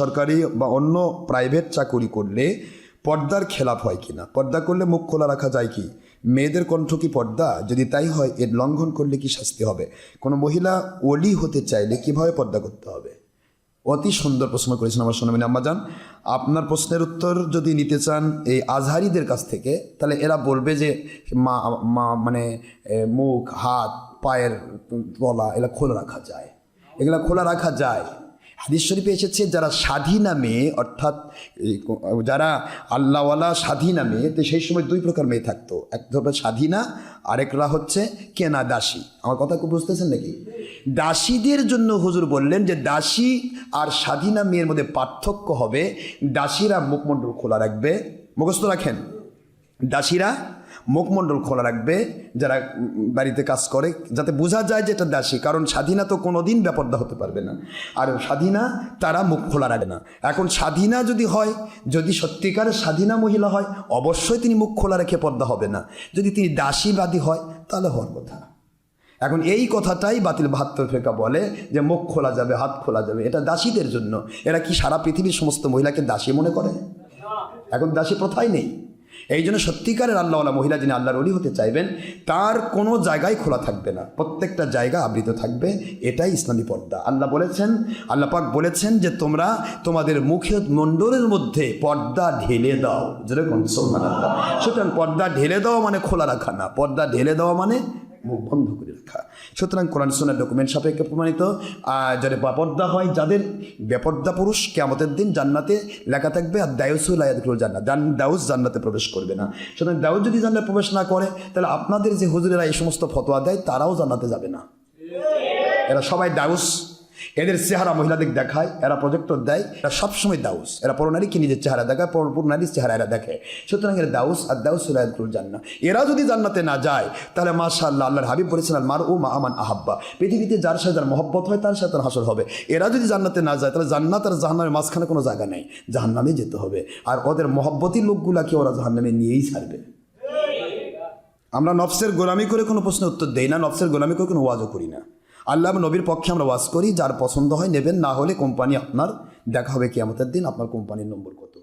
সরকারি বা অন্য প্রাইভেট চাকুরি করলে পর্দার খেলাপ হয় কি না পর্দা করলে মুখ খোলা রাখা যায় কি? মেয়েদের কণ্ঠ কি পর্দা? যদি তাই হয়, এর লঙ্ঘন করলে কি শাস্তি হবে? কোনো মহিলা ওলি হতে চাইলে কীভাবে পর্দা করতে হবে? অতি সুন্দর প্রশ্ন করেছেন আমার সোনামিন আম্মাজান। আপনার প্রশ্নের উত্তর যদি নিতে চান এই আজহারিদের কাছ থেকে, তাহলে এরা বলবে যে মা মা মানে মুখ, হাত, পায়ের গলা, এগুলা খোলা রাখা যায়। এগুলা খোলা রাখা যায়। হাদিস শরীফে এসেছে, যারা স্বাধীনা মেয়ে অর্থাৎ যারা আল্লাহওয়ালা স্বাধীনা মেয়ে তো সেই সময় দুই প্রকার মেয়ে থাকতো। এক ধরনের স্বাধীনা আরেকরা হচ্ছে কেনা দাসী। আমার কথা খুব বুঝতেছেন নাকি? দাসীদের জন্য হুজুর বললেন যে, দাসী আর স্বাধীনা মেয়ের মধ্যে পার্থক্য হবে। দাসীরা মুখমণ্ডল খোলা রাখবে। মুখস্থ রাখেন। দাসীরা মুখমণ্ডল খোলা রাখবে, যারা বাড়িতে কাজ করে, যাতে বোঝা যায় যে এটা দাসী। কারণ স্বাধীনা তো কোনো দিন ব্যাপারদা হতে পারবে না। আর স্বাধীনা, তারা মুখ খোলা রাখবে না। এখন স্বাধীনা যদি হয়, যদি সত্যিকারের স্বাধীনা মহিলা হয়, অবশ্যই তিনি মুখ খোলা রেখে পর্দা হবে না। যদি তিনি দাসীবাদী হয়, তাহলে হওয়ার কথা। এখন এই কথাটাই বাতিল বাহাত্তর ফেকা বলে যে মুখ খোলা যাবে, হাত খোলা যাবে। এটা দাসীদের জন্য। এরা কি সারা পৃথিবীর সমস্ত মহিলাকে দাসী মনে করে? এখন দাসী প্রথাই নেই। এই জন্য সত্যিকারের আল্লাহওয়ালা মহিলা যিনি আল্লাহর অলি হতে চাইবেন, তার কোনো জায়গায় খোলা থাকবে না। প্রত্যেকটা জায়গা আবৃত থাকবে। এটাই ইসলামী পর্দা। আল্লাহ বলেছেন, আল্লাহ পাক বলেছেন যে তোমরা তোমাদের মুখে মণ্ডলের মধ্যে পর্দা ঢেলে দাও। যেরকম সুলমান আল্লাহ সুতরাং পর্দা ঢেলে দেওয়া মানে খোলা রাখা না। পর্দা ঢেলে দেওয়া মানে মুখ বন্ধ করে রাখা। সুতরাং কোরআন সোনার ডকুমেন্ট সাপেক্ষে প্রমাণিত। যারা বেপর্দা হয়, যাদের বেপর্দা পুরুষ কেমতের দিন জান্নাতে লেখা থাকবে, আর দায়ুসুল আয়াতগুলো জান্নাত। জান, দাউস জান্নাতে প্রবেশ করবে না। সুতরাং দাউস যদি জান্নাতে প্রবেশ না করে, তাহলে আপনাদের যে হুজুরেরা এই সমস্ত ফতোয়া দেয়, তারাও জান্নাতে যাবে না। এরা সবাই দাউস। এদের চেহারা মহিলাদের দেখায়, এরা প্রজেক্টর দেয়, এরা সবসময় দাউস। এরা পরনারীকে নিজের চেহারা দেখায়, পর নারীর চেহারা এরা দেখে। সুতরাং এরা দাউস আর দাউস সুলায়দুল জান্না এরা যদি জান্নাতে না যায়, তাহলে মাশা আল্লাহ আল্লাহর হাবিব বলেছেন আর মার ও মা আমান আহাব্বা। পৃথিবীতে যার সাথে যার মহব্বত হয়, তার সাথে তার হাসর হবে। এরা যদি জান্নাতে না যায়, তাহলে জান্নাত আর জাহান্নামের মাঝখানে কোনো জায়গা নেই। জাহান্নামে যেতে হবে। আর ওদের মহব্বতী লোকগুলাকে ওরা জাহান্নামে নিয়েই ছাড়বে। আমরা নফসের গোলামি করে কোনো প্রশ্নের উত্তর দেই না, নফসের গোলামি করে কোনো ওয়াজও করি না। আল্লাহ নবীর পক্ষে আমরা ওয়াজ করি, যার পছন্দ হয় নেবেন, না হলে কোম্পানি আপনার, দেখা হবে কি আমাদের দিন, আপনার কোম্পানির নম্বর কত।